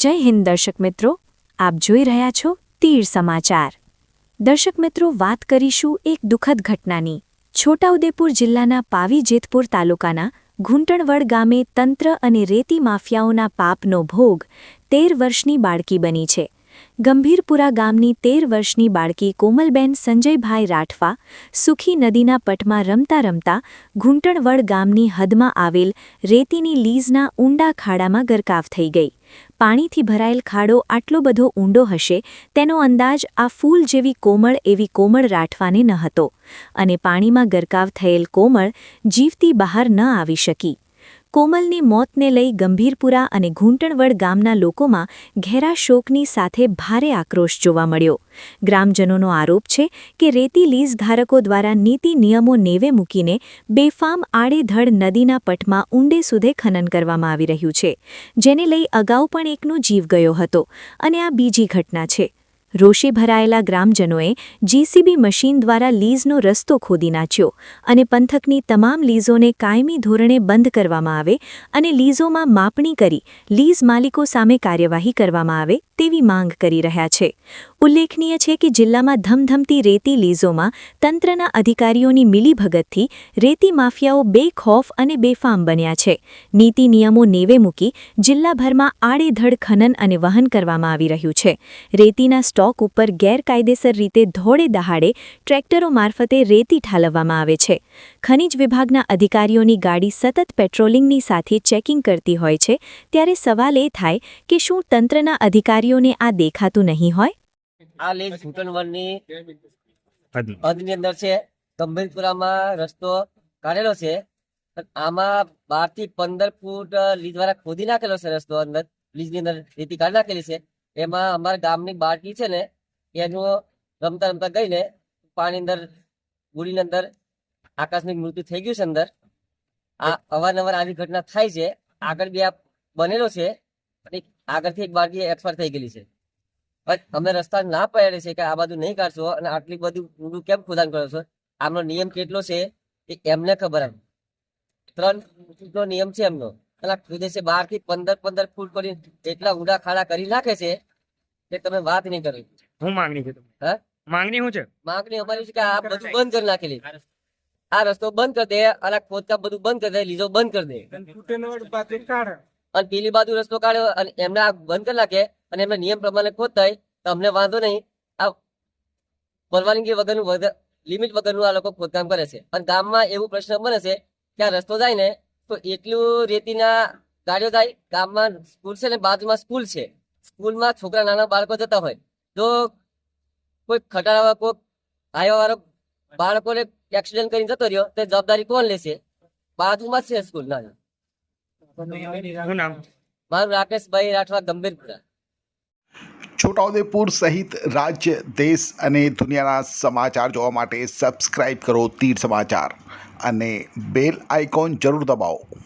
જય હિન્દ દર્શક મિત્રો. આપ જોઈ રહ્યા છો તીર સમાચાર. દર્શક મિત્રો, વાત કરીશું એક દુઃખદ ઘટનાની. છોટાઉદેપુર જિલ્લાના પાવી જેતપુર તાલુકાના ઘૂંટણવડ ગામે તંત્ર અને રેતી માફિયાઓના પાપનો ભોગ તેર વર્ષની બાળકી બની છે. ગંભીરપુરા ગામની તેર વર્ષની બાળકી કોમલબેન સંજયભાઈ રાઠવા સુખી નદીના પટમાં રમતા રમતા ઘૂંટણવડ ગામની હદમાં આવેલ રેતીની લીઝના ઊંડા ખાડામાં ગરકાવ થઈ ગઈ. પાણીથી ભરાયેલ ખાડો આટલો બધો ઊંડો હશે, તેનો અંદાજ આ ફૂલ જેવી કોમળ એવી કોમળ રાઠવાને ન હતો. અને પાણીમાં ગરકાવ થયેલ કોમળ જીવતી બહાર ન આવી શકી. કોમલની મોતને લઈ ગંભીરપુરા અને ઘૂંટણવડ ગામના લોકોમાં ઘેરા શોકની સાથે ભારે આક્રોશ જોવા મળ્યો. ગ્રામજનોનો આરોપ છે કે રેતી લીઝ ધારકો દ્વારા નીતિ નિયમો નેવે મૂકીને બેફામ આડેધડ નદીના પટમાં ઊંડે સુધે ખનન કરવામાં આવી રહ્યું છે, જેને લઈ અગાઉ પણ એકનો જીવ ગયો હતો અને આ બીજી ઘટના છે. રોષે ભરાયેલા ગ્રામજનોએ જીસીબી મશીન દ્વારા લીઝનો રસ્તો ખોદી નાખ્યો અને પંથકની તમામ લીઝોને કાયમી ધોરણે બંધ કરવામાં આવે અને લીઝોમાં માપણી કરી લીઝ માલિકો સામે કાર્યવાહી કરવામાં આવે તેવી માંગ કરી રહ્યા છે. ઉલ્લેખનીય છે કે જિલ્લામાં ધમધમતી રેતી લીઝોમાં તંત્રના અધિકારીઓની મિલીભગતથી રેતી માફિયાઓ બેખોફ અને બેફામ બન્યા છે. નીતિ નિયમો નેવે મૂકી જિલ્લાભરમાં આડેધડ ખનન અને વહન કરવામાં આવી રહ્યું છે. રેતીના ઉપર ગેરકાયદેસર રીતે ધોળે દહાડે ટ્રેક્ટરો મારફતે રેતી ઠાલવવામાં આવે છે. ખનિજ વિભાગના અધિકારીઓની ગાડી સતત પેટ્રોલિંગની સાથે ચેકિંગ કરતી હોય છે ત્યારે સવાલ એ થાય કે શું તંત્રના અધિકારીઓને આ દેખાતું નહીં હોય? આ લેક ઘૂંટણવડની હદની અંદર છે ગંભીરપુરામાં રસ્તો કાઢેલો છે આમાં બારથી પંદર ફૂટ લીજ વાળા ખોદી નાખેલો છે રસ્તો અંદર લીજની અંદર રેતી કાઢી નાખેલી છે. એમાં અમારા ગામની બાળકી છે ને એનું રમતા રમતા ગઈને પાણી અંદર, ગુડીની અંદર આકસ્મિક મૃત્યુ થઈ ગયું છે અંદર. આ અવારનવાર આવી ઘટના થાય છે. આગળ બી આ બનેલો છે. આગળથી એક બાળકી એક્સપાયર થઈ ગયેલી છે. અમે રસ્તા ના પડે છે કે આ બધું નહીં કાઢશો અને આટલી બધું ઊંડું કેમ ખોદાણ કરો છો? આમનો નિયમ કેટલો છે એ એમને ખબર એમ ત્રણ નિયમ છે એમનો. અને ખુદે છે બારથી પંદર પંદર ફૂટ કરી એટલા ઊંડા ખાડા કરી નાખે છે કે તમે વાત નહીં કરી. હું માંગણી છે તમારી? માંગણી શું છે? માંગણી અમારી છે કે આ બધું બંધ કરી નાખેલી આ રસ્તો બંધ કરી દે અને આ ખોદકામ બધું બંધ કરી દે લીઝો બંધ કરી દે. અને પેલી બાજુ રસ્તો કાઢ્યો અને એમને આ બંધ કરી નાખે અને એમના નિયમ પ્રમાણે ખોદ થાય તો અમને વાંધો નહીં. આ પરવાનગી વગરનું લિમિટ વગરનું આ લોકો ખોદકામ કરે છે. અને ગામમાં એવું પ્રશ્ન બને છે કે આ રસ્તો જાય ને તો એટલું રેતીના ગાડીઓ જાય ગામમાં સ્કૂલ છે ને બાજુમાં સ્કૂલ છે. સ્કૂલમાં છોકરા નાના બાળકો જતા હોય જો કોઈ ખટારાવા કોઈ વાળો બાળકોને એક્સિડન્ટ કરીને જતો રહ્યો તો જવાબદારી કોણ લેશે? બાજુમાં છે સ્કૂલ ના મારું રાકેશભાઈ રાઠવા ગંભીરપુરા. છોટાઉદેપુર સહિત રાજ્ય દેશ અને દુનિયાના સમાચાર જોવા માટે સબસ્ક્રાઇબ કરો તીર સમાચાર અને બેલ આઇકોન જરૂર દબાવો.